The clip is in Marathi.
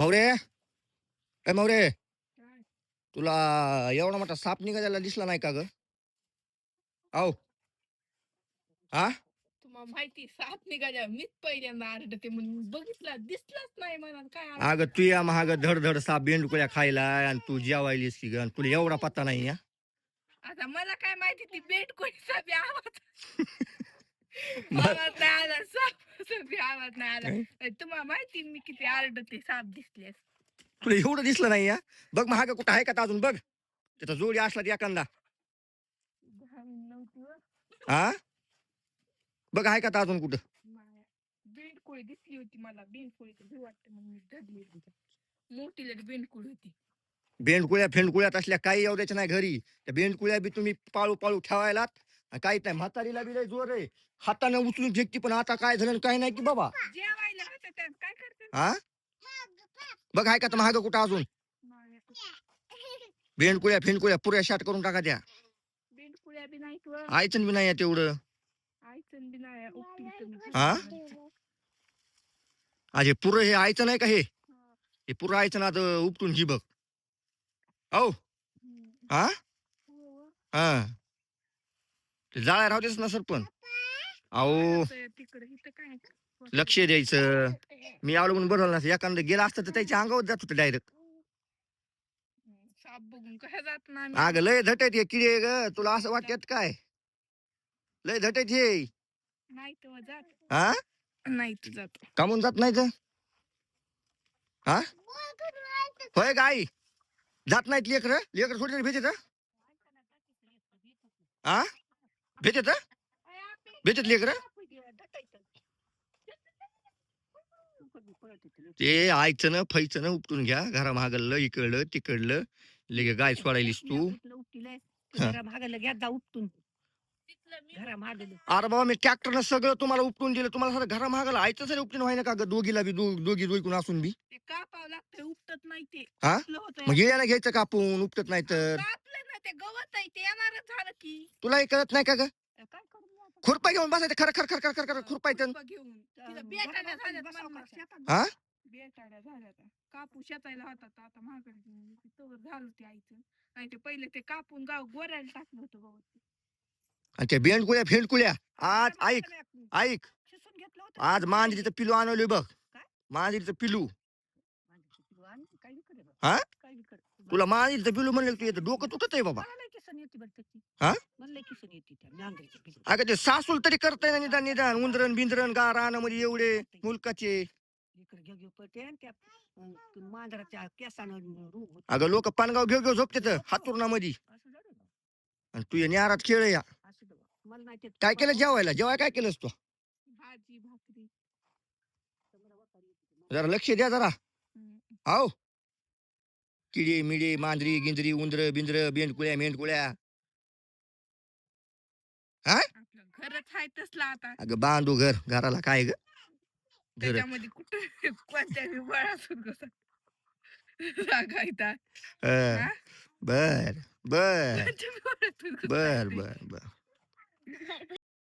मौरे ए मौरे तुला एवढा मोठा साप निघायला दिसला नाही का ग? औ हा तुम्हाला माहिती साप निघाल्या मीच पहिल्यांदा आरडते म्हणून बघितला दिसलाच नाही मला. काय आरडत. अगं तू या महाग धड धड साप बेंडकुळ्या खायला आणि तू जेवायलीस की ग? आणि तुला एवढा पत्ता नाही या? आता मला काय माहिती ती बेट कोणी साप आवाज आवाज नाही आला. साप साप आवाज नाही आला. अरे तुम्हाला माहिती मी किती आरडते साप तुला एवढं दिसलं नाही या बघ महाग कुठं आहे का अजून बघ. त्याचा जोडी असला तर एखादा. हा? बघ आहे का अजून कुठं. बेंडकुळी दिसली होती मला. बेंडकुळीचं भीव वाटतं म्हणून मी धरली होती. मोठी बेंडकुळी होती. बेंडकुळ्या फेंडकुळ्यात असल्या काही द्यायच्या नाही घरी. त्या बेंडकुळ्या बी तुम्ही पाळू पाळू ठेवायलात. काहीच नाही म्हातारीला बी लय जोर आहे. हाताने उचलून फेकती पण आता काय झालं आणि काय नाही की बाबा. जेवायला होतं त्यात काय करते हा बघ आहे का तर महाग कुठं अजून? माया. बेंडकुळ्या फेंडकुळ्या पुऱ्या शाट करून टाका त्या. बेंडकुळ्या बी नाही किंवा आयचन बी नाही आहे तेवढं. आईचं बी नाही उपटी तुम्ही हा? आज हे पुरं हे आयचं नाही का हे? हे पुरं आयचं ना आता उपटून घी बघ. औ. हा हा. जाळ्या राहतेच ना सर पण अहो तिकडे इथं काय लक्ष द्यायचं. मी आलो म्हणून बरं ना एखादं गेला असतं तर त्याच्या अंगावर जात होतं डायरेक्ट साप बघून काय जात नाही अगं लय झटत ये किडे ग तुला असं वाटत काय? लय नाही तर जात. हा नाही तर जात. कामून जात नाही तर? हा होय गाई जात नाहीत लेकर? लेकर सोडते भेटत? हा भेटत भेटत लेकर? ते आयचं ना फैचं ना उपटून घ्या. घरा मागलं इकडलं तिकडलं. लगे गाय सोडायलीस तू. हा. घरा भागायला घ्या जा उपटून. तिथलं मी घरा मागलं अरे बाबा मी ट्रॅक्टरनं सगळं तुम्हाला उपटून दिलं. तुम्हाला सगळं घरा मागायला आयचं सर उपटून व्हाय ना का ग? दोघीला बी दो- दोघी दोघीकून असून बी? ते कापावं लागतंय उपटत नाही ते. हा? मग येण्याला घ्यायचं कापून उपटत नाही तर? कापलं ना ते गवत आहे ते तुलाही कळत नाही का ग काय करू मी आता? खुरपा घेऊन बसायचं खरं खर खर खर खर खर खुरपायचं खुरपा घेऊन तिथं अं, बेटाड्या घरात झाल्यात बसावं माणसाच्या. शेतात. हा बेटाड्या झाल्या आता कापूस शेतायला होता तर आता महागड तवर झालं ते आईचं नाही ते पहिले ते कापून गाव गोऱ्याला टाकलं होतं गवत आणि त्या बेंडकुळ्या फेंडकुळ्या आज ऐक ऐक शिसून घेतलं होतं आज मांजरीचं पिलू आणवलं बघ काय? मांजरीचं पिलू विकत आहे बा? हा? विकत? तुला मांजरीचं पिलू म्हणलं तू येतं डोकं तुटत आहे बाबा मला लय किसन येते बरं त्याची. हा? मला लय किसन येते त्या मांजरीच्या पिलू. अगं ते सासूल तरी करताय ना निदान निदान. उंदरण बिंदरण गा रानामध्ये एवढे मुलकाचे. लेकरं घेऊ घेऊ पळते आणि त्या अं, ते मांजराच्या केसानं रूप होतं. अगं लोक पानगाव घेऊ घेऊ झोपते हातुर्णामध्ये. असं झालं ना. आणि तू या न्यारात खेळ या. असं झालं. मला नाही ते काय केलं जेवायला? जेवाय काय केलंस तू? भाजी भाकरी. जरा लक्ष द्या जरा. आहो किडे मिडे मांजरी गिंजरी उंदर बिंद्र बेंडकुळ्या मेंढकुळ्या. आहे तसला आता. अगं बांधू घर घराला काय ग? घर. त्याच्यामध्ये कुठं कोणत्या बळासून कसा? रागायता अं, हा? बर बर. कोणत्या कसा बर. बर बर.